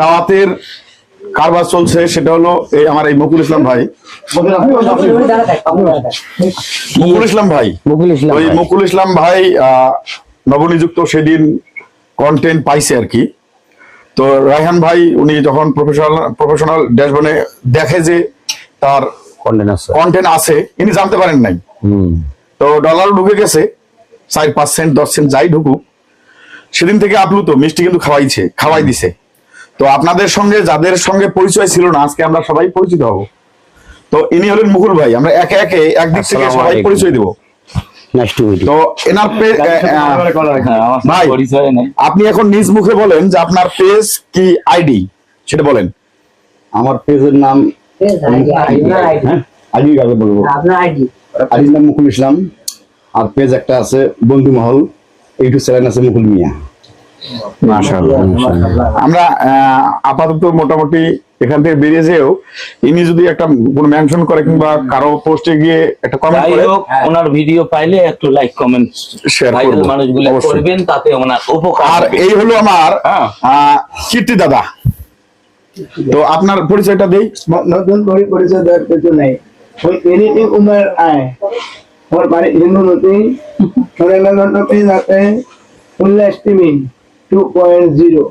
দাওয়াতের কারবার চলছে সেটা হলো এই আমার এই মুকুল ইসলাম ভাই। মুকুল ইসলাম ভাই। মুকুল ইসলাম ওই। মুকুল ইসলাম ভাই নবনিযুক্ত সেদিন কন্টেন্ট পাইছে আর কি। তো রায়হান ভাই উনি যখন প্রফেশনাল প্রফেশনাল ড্যাশবোর্ডে দেখে যে তার কন্টেন্ট আছে। কন্টেন্ট আছে ইনি জানতে পারেন নাই। তো ডলার ঢুকে গেছে চার পাঁচ সেন্ট দশ সেন্ট যাই ঢুকুক। সেদিন থেকে আপ্লুত মিষ্টি কিন্তু খাওয়াইছে খাওয়াই দিছে। তো আপনাদের সঙ্গে যাদের সঙ্গে পরিচয় ছিল না আজকে আমরা সবাই পরিচিত হব। তো ইনি হলেন মুকুল ভাই আমরা একে একে একদিক থেকে সবাই পরিচয় দিব। তো এনার হ্যাঁ, আমার সাথে ভাই। আপনি এখন নিজ মুখে বলেন যে আপনার পেজ কি আইডি সেটা বলেন। আমার পেজের নাম হ্যাঁ আইডি আগে বলব? আইডির নাম মুকুল ইসলাম। আর পেজ একটা আছে বন্ধু মহল ইউটিউব চ্যানেল আছে মুকুল মিয়া। আমরা আপাতত মোটামুটি এখান থেকে বেরিয়ে যেও ইনি যদি একটা কোনো মেনশন করে কিংবা কারও পোস্টে গিয়ে একটা কমেন্ট করে ওনার ভিডিও পাইলে একটু লাইক কমেন্ট ভাইরাল মানুষগুলো করবেন তাতে ওনার উপকার আর এই হলো আমার হ্যাঁ। কীর্তি দাদা। তো আপনার পরিচয়টা দেই। নতুন করে পরিচয় দেওয়ার কিছু নাই। ওই এনিটিং উমের আয়। ওর বাড়ি হিন্দু নদী। সোনাগঞ্জ পেজ আছে উল্লাস টিভি টু পয়েন্ট জিরো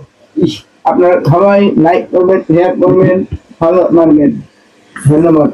আপনারা সবাই লাইক করবেন শেয়ার করবেন ফলো মারবেন ধন্যবাদ